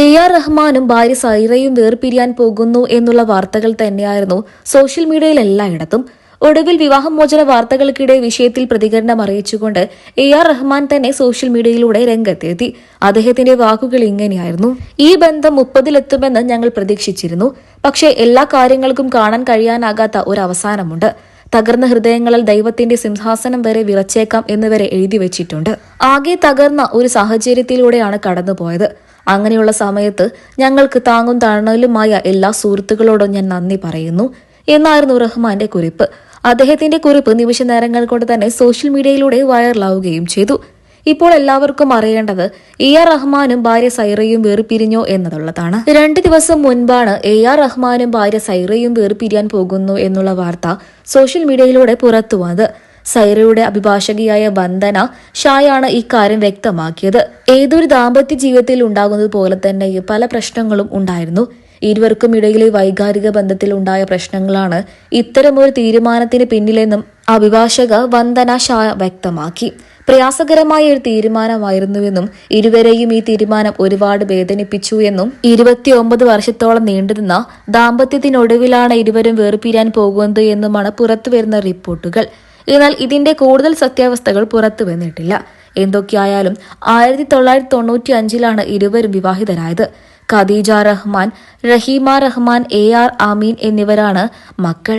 A R റഹ്മാനും ഭാര്യ സൈറയും വേർപിരിയാൻ പോകുന്നു എന്നുള്ള വാർത്തകൾ തന്നെയായിരുന്നു സോഷ്യൽ മീഡിയയിൽ എല്ലായിടത്തും. ഒടുവിൽ വിവാഹമോചന വാർത്തകൾക്കിടെ വിഷയത്തിൽ പ്രതികരണം അറിയിച്ചുകൊണ്ട് എ ആർ റഹ്മാൻ തന്നെ സോഷ്യൽ മീഡിയയിലൂടെ രംഗത്തെത്തി. അദ്ദേഹത്തിന്റെ വാക്കുകൾ ഇങ്ങനെയായിരുന്നു. ഈ ബന്ധം മുപ്പതിലെത്തുമെന്ന് ഞങ്ങൾ പ്രതീക്ഷിച്ചിരുന്നു. പക്ഷേ എല്ലാ കാര്യങ്ങൾക്കും കാണാൻ കഴിയാനാകാത്ത ഒരു അവസാനമുണ്ട്. തകർന്ന ഹൃദയങ്ങളിൽ ദൈവത്തിന്റെ സിംഹാസനം വരെ വിറച്ചേക്കാം എന്നുവരെ എഴുതി വെച്ചിട്ടുണ്ട്. ആകെ തകർന്ന ഒരു സാഹചര്യത്തിലൂടെയാണ് കടന്നുപോയത്. അങ്ങനെയുള്ള സമയത്ത് ഞങ്ങൾക്ക് താങ്ങും താണലുമായ എല്ലാ സുഹൃത്തുക്കളോടും ഞാൻ നന്ദി പറയുന്നു. എന്നായിരുന്നു റഹ്മാന്റെ കുറിപ്പ്. അദ്ദേഹത്തിന്റെ കുറിപ്പ് നിമിഷ നേരങ്ങൾ കൊണ്ട് തന്നെ സോഷ്യൽ മീഡിയയിലൂടെ വൈറലാവുകയും ചെയ്തു. ഇപ്പോൾ എല്ലാവർക്കും അറിയേണ്ടത് എ ആർ റഹ്മാനും ഭാര്യ സൈറയും വേർപിരിഞ്ഞോ എന്നതുള്ളതാണ്. രണ്ട് ദിവസം മുൻപാണ് എ ആർ റഹ്മാനും ഭാര്യ സൈറയും വേർപിരിയാൻ പോകുന്നു എന്നുള്ള വാർത്ത സോഷ്യൽ മീഡിയയിലൂടെ പുറത്തു വന്നത് സൈറയുടെ അഭിഭാഷകയായ വന്ദന ഷായാണ് ഇക്കാര്യം വ്യക്തമാക്കിയത്. ഏതൊരു ദാമ്പത്യ ജീവിതത്തിൽ ഉണ്ടാകുന്നത് പോലെ തന്നെ പല പ്രശ്നങ്ങളും ഉണ്ടായിരുന്നു. ഇരുവർക്കും ഇടയിലെ വൈകാരിക ബന്ധത്തിൽ ഉണ്ടായ പ്രശ്നങ്ങളാണ് ഇത്തരമൊരു തീരുമാനത്തിന് പിന്നിലെന്നും അഭിഭാഷക വന്ദന ഷാ വ്യക്തമാക്കി. പ്രയാസകരമായ ഒരു തീരുമാനമായിരുന്നുവെന്നും ഇരുവരെയും ഈ തീരുമാനം ഒരുപാട് വേദനിപ്പിച്ചു എന്നും ഇരുപത്തിയൊമ്പത് വർഷത്തോളം നീണ്ടുനിന്ന ദാമ്പത്യത്തിനൊടുവിലാണ് ഇരുവരും വേർപിരിയാൻ പോകുന്നത് എന്നുമാണ് പുറത്തുവരുന്ന റിപ്പോർട്ടുകൾ. എന്നാൽ ഇതിന്റെ കൂടുതൽ സത്യാവസ്ഥകൾ പുറത്തു വന്നിട്ടില്ല എന്തൊക്കെയായാലും ആയിരത്തി തൊള്ളായിരത്തി തൊണ്ണൂറ്റി അഞ്ചിലാണ് ഇരുവരും വിവാഹിതരായത്. ഖദീജ റഹ്മാൻ റഹീമ റഹ്മാൻ എ ആർ അമീൻ എന്നിവരാണ് മക്കൾ.